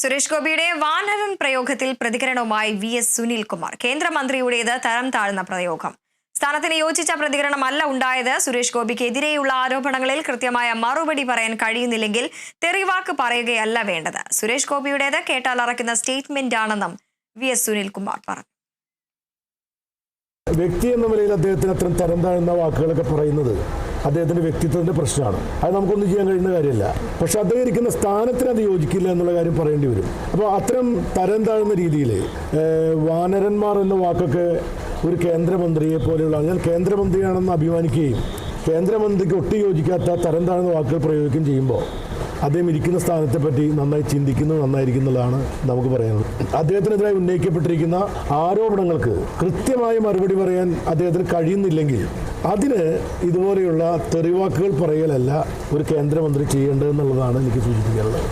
സുരേഷ് ഗോപിയുടെ വാനരൻ പ്രയോഗത്തിൽ പ്രതികരണവുമായി വി എസ് സുനിൽകുമാർ. കേന്ദ്രമന്ത്രിയുടേത് തരം താഴ്ന്ന പ്രയോഗം. സ്ഥാനത്തിന് യോജിച്ച പ്രതികരണമല്ല ഉണ്ടായത്. സുരേഷ് ഗോപിക്കെതിരെയുള്ള ആരോപണങ്ങളിൽ കൃത്യമായ മറുപടി പറയാൻ കഴിയുന്നില്ലെങ്കിൽ തെറിവാക്ക് പറയുകയല്ല വേണ്ടത്. സുരേഷ് ഗോപിയുടേത് കേട്ടാൽ അറക്കുന്ന സ്റ്റേറ്റ്മെന്റ് ആണെന്നും വി എസ് സുനിൽകുമാർ പറഞ്ഞു. വ്യക്തി എന്ന നിലയിൽ അദ്ദേഹത്തിന് അത്തരം തരം താഴ്ന്ന വാക്കുകളൊക്കെ പറയുന്നത് അദ്ദേഹത്തിന്റെ വ്യക്തിത്വത്തിന്റെ പ്രശ്നമാണ്. അത് നമുക്കൊന്നും ചെയ്യാൻ കഴിയുന്ന കാര്യമല്ല. പക്ഷെ അദ്ദേഹം ഇരിക്കുന്ന സ്ഥാനത്തിന് അത് യോജിക്കില്ല എന്നുള്ള കാര്യം പറയേണ്ടി വരും. അപ്പോൾ അത്തരം തരം താഴ്ന്ന രീതിയിൽ വാനരന്മാർ എന്ന വാക്കൊക്കെ ഒരു കേന്ദ്രമന്ത്രിയെ പോലെയുള്ള ഞാൻ കേന്ദ്രമന്ത്രിയാണെന്ന് അഭിമാനിക്കുകയും കേന്ദ്രമന്ത്രിക്ക് ഒട്ടും യോജിക്കാത്ത തരം താഴ്ന്ന വാക്കുകൾ പ്രയോഗിക്കുകയും ചെയ്യുമ്പോൾ അദ്ദേഹം ഇരിക്കുന്ന സ്ഥാനത്തെ പറ്റി നന്നായി ചിന്തിക്കുന്നു നന്നായിരിക്കും എന്നുള്ളതാണ് നമുക്ക് പറയാനുള്ളത്. അദ്ദേഹത്തിനെതിരായി ഉന്നയിക്കപ്പെട്ടിരിക്കുന്ന ആരോപണങ്ങൾക്ക് കൃത്യമായ മറുപടി പറയാൻ അദ്ദേഹത്തിന് കഴിയുന്നില്ലെങ്കിൽ അതിന് ഇതുപോലെയുള്ള തെറിവാക്കുകൾ പറയലല്ല ഒരു കേന്ദ്രമന്ത്രി ചെയ്യേണ്ടതെന്നുള്ളതാണ് എനിക്ക് സൂചിപ്പിക്കാനുള്ളത്.